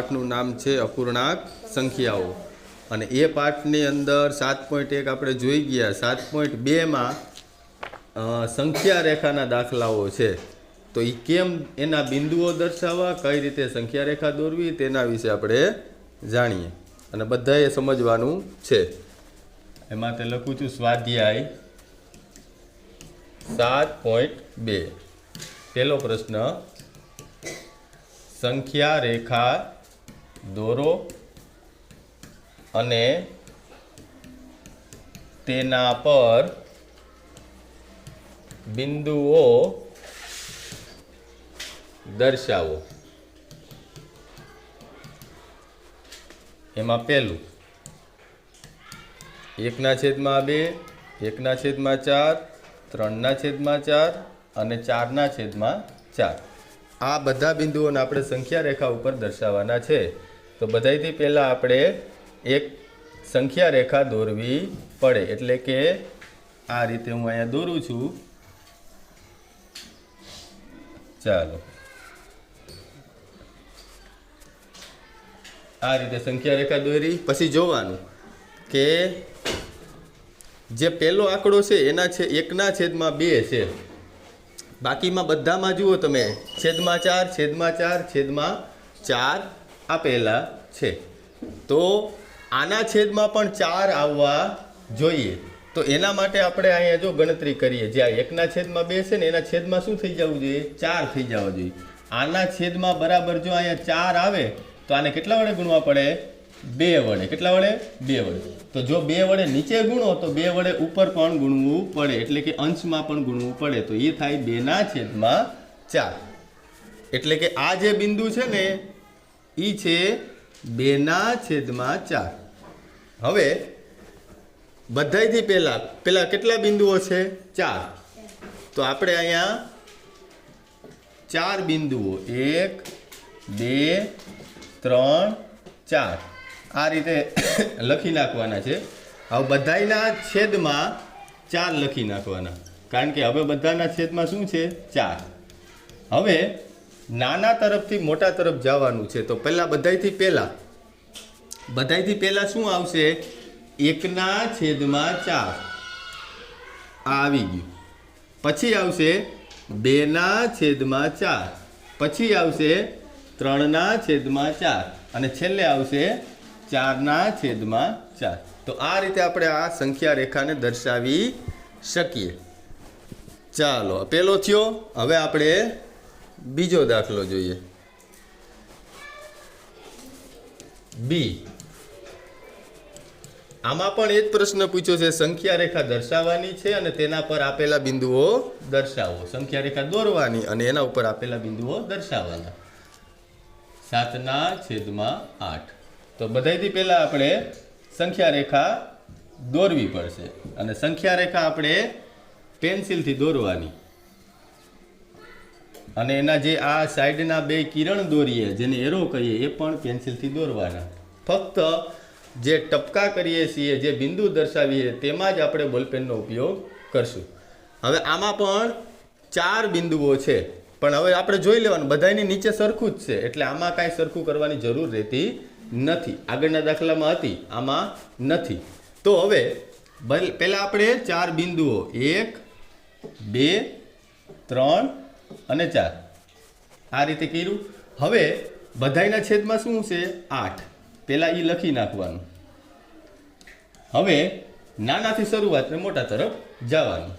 પાઠનું નામ છે અપૂર્ણાંક સંખ્યાઓ. અને એ પાઠની અંદર સાત પોઈન્ટ એક આપણે જોઈ ગયા. સાત પોઈન્ટ બેમાં સંખ્યા રેખાના દાખલાઓ છે. તો એ કેમ એના બિંદુઓ દર્શાવવા, કઈ રીતે સંખ્યા રેખા દોરવી તેના વિશે આપણે જાણીએ. અને બધાએ સમજવાનું છે. એમાં તે લખું છું સ્વાધ્યાય સાત પોઈન્ટ બે. પહેલો પ્રશ્ન, સંખ્યા રેખા દોરો અને તેના પર બિંદુઓ દર્શાવો. એમાં પહેલું એકના છેદમાં બે, એકના છેદમાં ચાર, ત્રણના છેદમાં ચાર અને ચારના છેદમાં ચાર. આ બધા બિંદુઓને આપણે સંખ્યા રેખા ઉપર દર્શાવવાના છે. તો બધાથી પહેલાં આપણે એક સંખ્યા રેખા દોરવી પડે. એટલે કે આ રીતે હું અહીંયા દોરું છું. ચાલો. આ રીતે સંખ્યા રેખા દોરી, પછી જોવાનું કે જે પહેલો આંકડો છે, એના છે, એકના છેદમાં બે છે. બાકીમાં બધામાં જુઓ તમે, છેદમાં ચાર છેદમાં ચાર છેદમાં ચાર. આપેલા છે. તો આના છેદમાં પણ ચાર આવવા જોઈએ. તો એના માટે આપણે અહીંયા જો ગણતરી કરીએ, જે આ એકના છેદમાં બે છે ને એના છેદમાં શું થઈ જવું જોઈએ? ચાર થઈ જવા જોઈએ. આના છેદમાં બરાબર જો અહીંયા ચાર આવે, તો આને કેટલા વડે ગુણવા પડે? બે વડે. કેટલા વડે? બે વડે. તો જો બે વડે નીચે ગુણો, તો બે વડે ઉપર પણ ગુણવું પડે. એટલે કે અંશમાં પણ ગુણવું પડે. તો એ થાય બેના છેદમાં ચાર. એટલે કે આ જે બિંદુ છે ને એ છે બેના છેદમાં ચાર. હવે બધાયથી પહેલાં પહેલાં કેટલા બિંદુઓ છે? ચાર. તો આપણે અહીંયા ચાર બિંદુઓ. એક, બે, ત્રણ, ચાર. આ રીતે લખી નાખવાના છે. હવે બધાયના છેદમાં ચાર લખી નાખવાના. કારણ કે હવે બધાના છેદમાં શું છે? ચાર. હવે નાના તરફથી મોટા તરફ જવાનું છે. તો પહેલાં બધાયથી પહેલાં બધાયથી પહેલાં શું આવશે? એકના છેદમાં ચાર. આ આવી ગયું. પછી આવશે બેના છેદમાં ચાર. પછી આવશે ત્રણના છેદમાં ચાર. અને છેલ્લે આવશે ચારના છેદમાં ચાર. તો આ રીતે આપણે આ સંખ્યા રેખાને દર્શાવી શકીએ. ચાલો પેલો થયો. હવે આપણે બીજો દાખલો જોઈએ. બી આમાં પણ એ જ પ્રશ્ન પૂછ્યો છે સંખ્યા રેખા દર્શાવવાની છે અને તેના પર આપેલા બિંદુઓ દર્શાવો. સંખ્યા રેખા દોરવાની અને એના ઉપર આપેલા બિંદુઓ દર્શાવવાના. સાતના છેદમાં આઠ. તો બધાથી પહેલાં આપણે સંખ્યા રેખા દોરવી પડશે. અને સંખ્યા રેખા આપણે પેન્સિલથી દોરવાની. અને એના જે આ સાઈડના બે કિરણ દોરીએ, જેને એરો કહીએ, એ પણ પેન્સિલથી દોરવાના. ફક્ત જે ટપકા કરીએ છીએ, જે બિંદુ દર્શાવીએ, તેમાં જ આપણે બોલપેનનો ઉપયોગ કરશું. હવે આમાં પણ ચાર બિંદુઓ છે. પણ હવે આપણે જોઈ લેવાનું બધાની નીચે સરખું જ છે. એટલે આમાં કાંઈ સરખું કરવાની જરૂર રહેતી નથી. આગળના દાખલામાં હતી, આમાં નથી. તો હવે પહેલાં આપણે ચાર બિંદુઓ. એક, બે, ત્રણ અને ચાર. આ રીતે કર્યું. હવે બધાયના છેદમાં શું છે? આઠ. પહેલાં એ લખી નાખવાનું. હવે નાનાથી શરૂઆત ને મોટા તરફ જવાનું.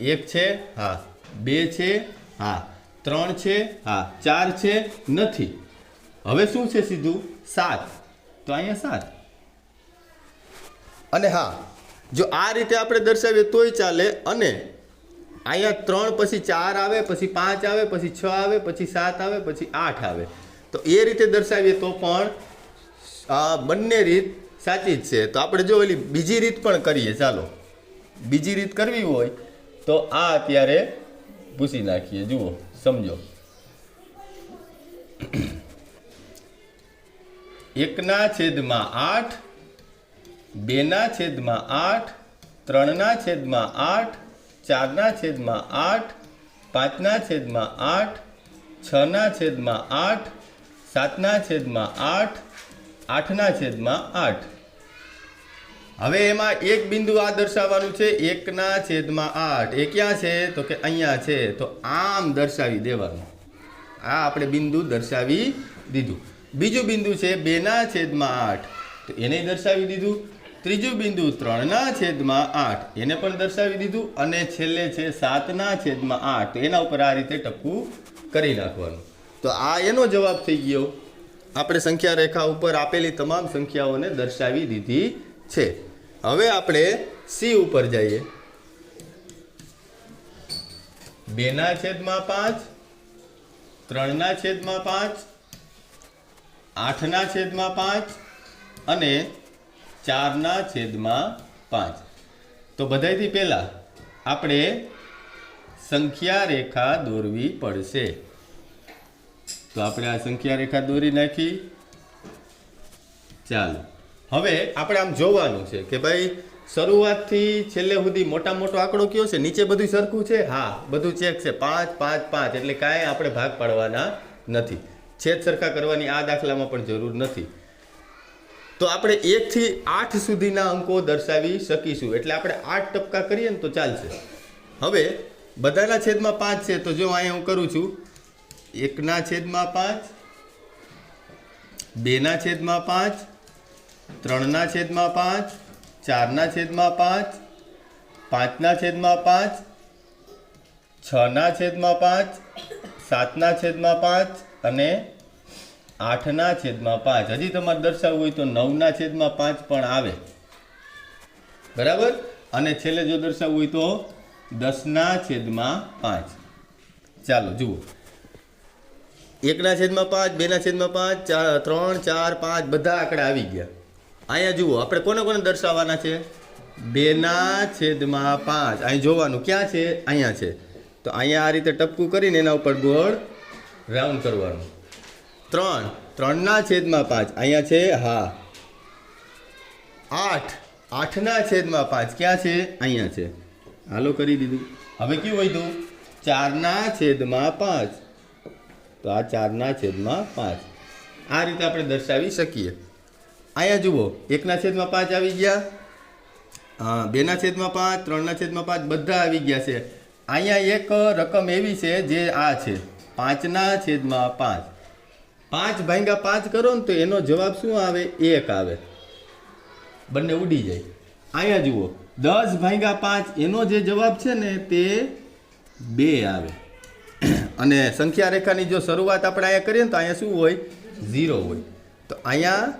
એક છે, હા. બે છે, હા. ત્રણ છે, હા. ચાર છે, નથી. હવે શું છે સીધું? સાત. તો અહીંયા સાત. અને હા, જો આ રીતે આપણે દર્શાવીએ તોય ચાલે અને અહીંયા ત્રણ, પછી ચાર આવે, પછી પાંચ આવે, પછી છ આવે, પછી સાત આવે, પછી આઠ આવે. તો એ રીતે દર્શાવીએ તો પણ બંને રીત સાચી જ છે. તો આપણે જો ઓલી બીજી રીત પણ કરીએ, ચાલો. બીજી રીત કરવી હોય, તો આ અત્યારે ભૂસી નાખીએ. જુઓ, સમજો. એકના છેદમાં આઠ, બેના છેદમાં આઠ, ત્રણના છેદમાં આઠ ચારના છેદમાં આઠ, પાંચના છેદમાં આઠ, છના છેદમાં આઠ, સાતના છેદમાં આઠ, આઠના છેદમાં આઠ. હવે એમાં એક બિંદુ આ દર્શાવવાનું છે, એકના છેદમાં આઠ. એ ક્યાં છે? તો કે અહીંયા છે. તો આમ દર્શાવી દેવાનું. આ આપણે બિંદુ દર્શાવી દીધું. બીજું બિંદુ છે, બેના છેદમાં આઠ. તો એને દર્શાવી દીધું. ત્રીજું બિંદુ ત્રણના છેદમાં આઠ. એને પણ દર્શાવી દીધું અને છેલ્લે છે સાતના છેદમાં આઠ. એના ઉપર આ રીતે ટપકું કરી નાખવાનું. તો આ એનો જવાબ થઈ ગયો. આપણે સંખ્યા રેખા ઉપર આપેલી તમામ સંખ્યાઓને દર્શાવી દીધી છે. હવે આપણે સી ઉપર જઈએ. બેના છેદમાં પાંચ, ત્રણના છેદમાં પાંચ, આઠના છેદમાં પાંચ અને ચારના છેદમાં પાંચ. તો બધાયથી પહેલાં આપણે સંખ્યા રેખા દોરવી પડશે. તો આપણે આ સંખ્યા રેખા દોરી નાખી. ચાલો. હવે આપણે આમ જોવાનું છે કે ભાઈ શરૂઆતથી છેલ્લે સુધી મોટા મોટો આંકડો કયો છે? નીચે બધું સરખું છે? હા, બધું ચેક છે. પાંચ પાંચ પાંચ. એટલે કાંઈ આપણે ભાગ પાડવાના નથી. છેદ સરખા કરવાની આ દાખલામાં પણ જરૂર નથી. તો આપણે એકથી આઠ સુધીના અંકો દર્શાવી શકીશું. એટલે આપણે આઠ ટપકા કરીએ ને તો ચાલશે. હવે બધાના છેદમાં પાંચ છે, તો જો અહીંયા હું કરું છું. એકના છેદમાં પાંચ, બેના છેદમાં પાંચ, ત્રણના છેદમાં પાંચ, ચારના છેદમાં પાંચ, પાંચના છેદમાં પાંચ, છના છેદમાં પાંચ, સાતના છેદમાં પાંચ અને આઠના છેદમાં પાંચ. હજી તમારે દર્શાવવું હોય તો નવના છેદમાં પાંચ પણ આવે. બરાબર? અને છેલ્લે જો દર્શાવવું હોય તો દસના છેદમાં પાંચ. ચાલો, જુઓ. એકના છેદમાં પાંચ, બેના છેદમાં પાંચ, ચાર, ત્રણ, ચાર, પાંચ, બધા આંકડા આવી ગયા. અહીંયા જુઓ, આપણે કોને કોને દર્શાવવાના છે? બેના છેદમાં પાંચ. અહીં જોવાનું ક્યાં છે? અહીંયા છે. તો અહીંયા આ રીતે ટપકું કરીને એના ઉપર ગોળ રાઉન્ડ કરવાનું. ત્રણ. ત્રણના છેદમાં પાંચ. અહીંયા છે, હા. આઠ. આઠના છેદમાં પાંચ. ક્યાં છે? અહીંયા છે. હાલો કરી દીધું. હવે કયું વધ્યું? ચારના છેદમાં પાંચ. તો આ ચારના છેદમાં પાંચ. આ રીતે આપણે દર્શાવી શકીએ. અહીંયા જુઓ. એકના છેદમાં પાંચ આવી ગયા. બેના છેદમાં પાંચ, ત્રણના છેદમાં પાંચ, બધા આવી ગયા છે. અહીંયા એક રકમ એવી છે જે આ છે. પાંચના છેદમાં પાંચ. પાંચ ભાંગા પાંચ કરો ને તો એનો જવાબ શું આવે? એક આવે. બંને ઉડી જાય. અહીંયા જુઓ. દસ ભાંગા પાંચ, એનો જે જવાબ છે ને તે બે આવે. અને સંખ્યા રેખાની જો શરૂઆત આપણે અહીંયા કરીએ ને તો અહીંયા શું હોય? ઝીરો હોય. તો અહીંયા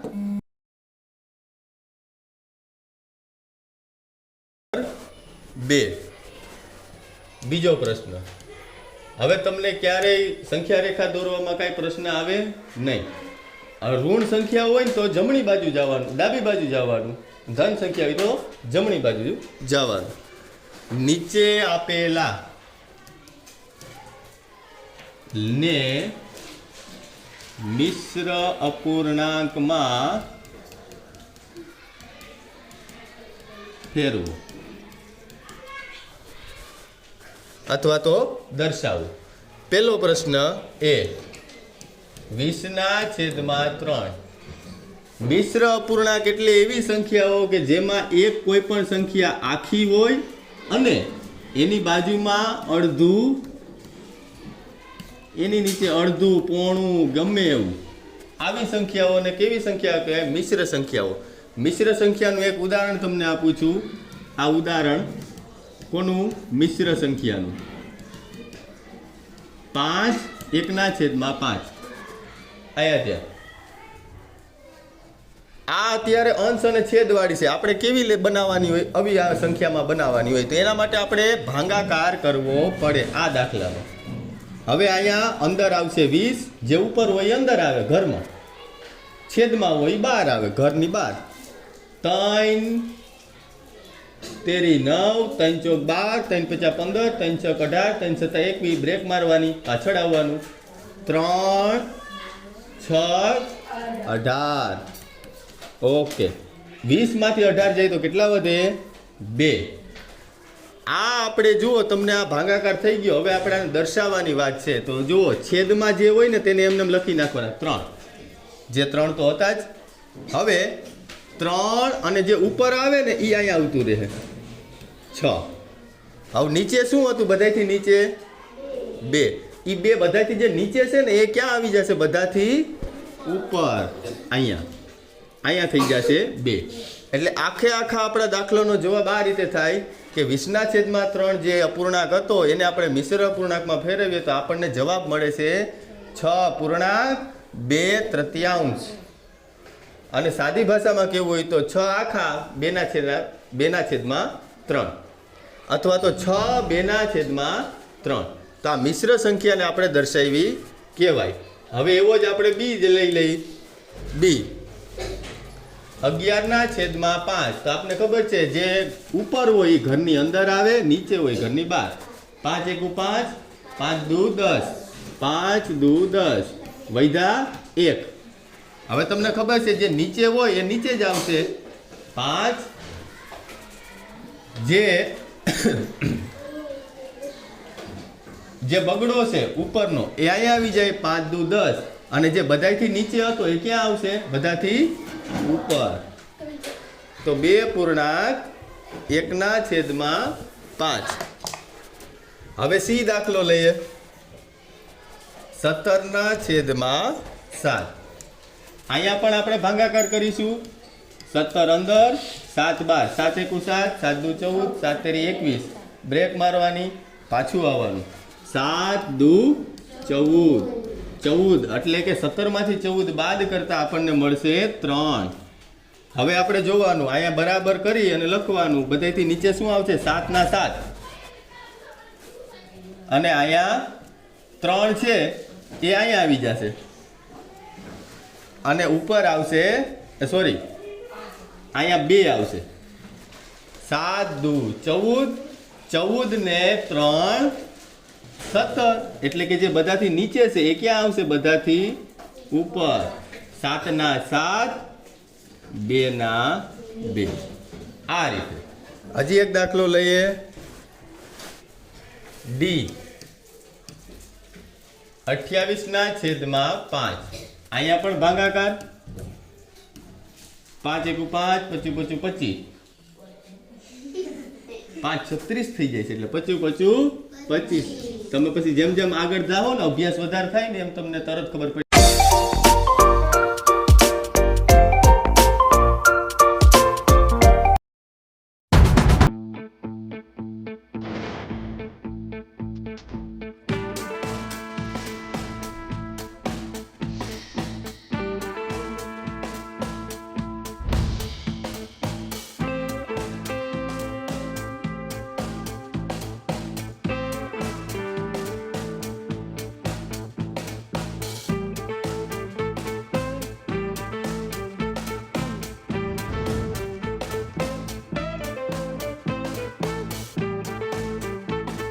બે. બીજો પ્રશ્ન. હવે તમને ક્યારેય સંખ્યા રેખા દોરવામાં કાંઈ પ્રશ્ન આવે નહીં. ઋણ સંખ્યા હોય ને તો જમણી બાજુ જવાનું, ડાબી બાજુ જવાનું. ધન સંખ્યા હોય તો જમણી બાજુ જવાનું. નીચે આપેલા ને મિશ્ર અપૂર્ણાંકમાં ફેરવું. અથવા તો દર્શાવવું પહેલો પ્રશ્ન એ વીસના છેદમાં ત્રણ. મિશ્ર અપૂર્ણાંક એટલે એવી સંખ્યાઓ કે જેમાં એક કોઈ પણ સંખ્યા આખી હોય અને એની બાજુમાં અડધું, એની નીચે અડધું, પોણું, ગમે એવું. આવી સંખ્યાઓને કેવી સંખ્યા કહેવાય? મિશ્ર સંખ્યાઓ. મિશ્ર સંખ્યાનું એક ઉદાહરણ તમને આપું છું. આ ઉદાહરણ કોનું? મિશ્ર સંખ્યાનું. પાંચ, એકના છેદમાં પાંચ. આયા ત્યાં આ અત્યારે અંશ અને છેદવાળી છે. આપણે કેવી બનાવવાની હોય? આવી આ સંખ્યામાં બનાવવાની હોય. તો એના માટે આપણે ભાંગાકાર કરવો પડે આ દાખલામાં. હવે અહીંયા અંદર આવશે વીસ, જે ઉપર હોય અંદર આવે ઘરમાં. છેદમાં હોય બહાર આવે, ઘરની બહાર. ત્રણ તેરી નવ, ત્રણ ચોક બાર, ત્રણ પચાસ પંદર, ત્રણ છક અઢાર, ત્રણ સત્તા એકવીસ, બ્રેક મારવાની, પાછળ આવવાનું. ત્રણ, છ, અઢાર. ઓકે. વીસમાંથી અઢાર જાય તો કેટલા વધે? બે. આ આપણે જુઓ, તમને આ ભાગાકાર થઈ ગયો. હવે આપણે આને દર્શાવવાની વાત છે. તો જુઓ, છેદમાં જે હોય ને, તેને એમને લખી નાખવાના. ત્રણ. જે ત્રણ તો હતા જ. હવે ત્રણ અને જે ઉપર આવે ને એ અહીંયા આવતું રહે. છ. હવે નીચે શું હતું? બધાથી નીચે? બે. એ બે બધાથી જે નીચે છે ને, એ ક્યાં આવી જશે? બધાથી ઉપર. અહીંયા. અહીંયા થઈ જશે બે. એટલે આખે આખા આપણા દાખલાનો જવાબ આ રીતે થાય કે વીસના છેદમાં ત્રણ જે અપૂર્ણાંક હતો, એને આપણે મિશ્ર અપૂર્ણાંકમાં ફેરવીએ તો આપણને જવાબ મળે છે છ પૂર્ણાંક બે તૃતીયાંશ. અને સાદી ભાષામાં કેવું હોય તો છ આખા બેના છેદના, બેના છેદમાં ત્રણ. અથવા તો છ બેના છેદમાં ત્રણ. તો આ મિશ્ર સંખ્યાને આપણે દર્શાવી કહેવાય. હવે એવો જ આપણે બી જ લઈ લઈ. બી. અગિયારના છેદમાં પાંચ. તો આપને ખબર છે, જે ઉપર હોય એ ઘરની અંદર આવે, નીચે હોય ઘરની બહાર. પાંચ એકુ પાંચ પાંચ દુ દસ. પાંચ દુ દસ. વૈધા એક. હવે તમને ખબર છે, જે નીચે હોય એ નીચે જ આવશે. પાંચ. જે જે બગડો છે ઉપરનો, એ અહીંયા આવી જાય પાંચ દુ દસ. અને જે બધાથી નીચે હતો એ ક્યાં આવશે? બધાથી ઉપર. તો બે પૂર્ણાંક એકના છેદમાં પાંચ. હવે સી દાખલો લઈએ. સત્તરના છેદમાં સાત. અહીંયા પણ આપણે ભાગાકાર કરીશું. સત્તર અંદર, સાત બાર. સાત એકુ સાત સાત દુ ચૌદ, સાત તેરી એકવીસ. બ્રેક મારવાની, પાછું આવવાનું. સાત દુ ચૌદ. ચૌદ એટલે કે સત્તરમાંથી ચૌદ બાદ કરતાં આપણને મળશે ત્રણ. હવે આપણે જોવાનું, અહીંયા બરાબર કરી અને લખવાનું. બધેથી નીચે શું આવશે? સાતના સાત. અને અહીંયા ત્રણ છે, એ અહીંયા આવી જશે. અને ઉપર આવશે સોરી અહીંયા બે આવશે. સાત, દુ, ચૌદ ચૌદ ને ત્રણ, સત્તર. એટલે કે જે બધાથી નીચે છે, એ ક્યાં આવશે બધાથી? ઉપર. સાતના સાત બેના બે. આ રીતે. હજી એક દાખલો લઈએ. ડી. અઠ્યાવીસના છેદમાં પાંચ. અહીંયા પણ ભાગાકાર. પાંચ એકુ પાંચ પચું પચું પચીસ. પાંચ છત્રીસ થઈ જાય છે એટલે પચું પચું પચીસ. તમે પછી જેમ જેમ આગળ જાઓ ને અભ્યાસ વધારે થાય ને એમ તમને તરત ખબર પડી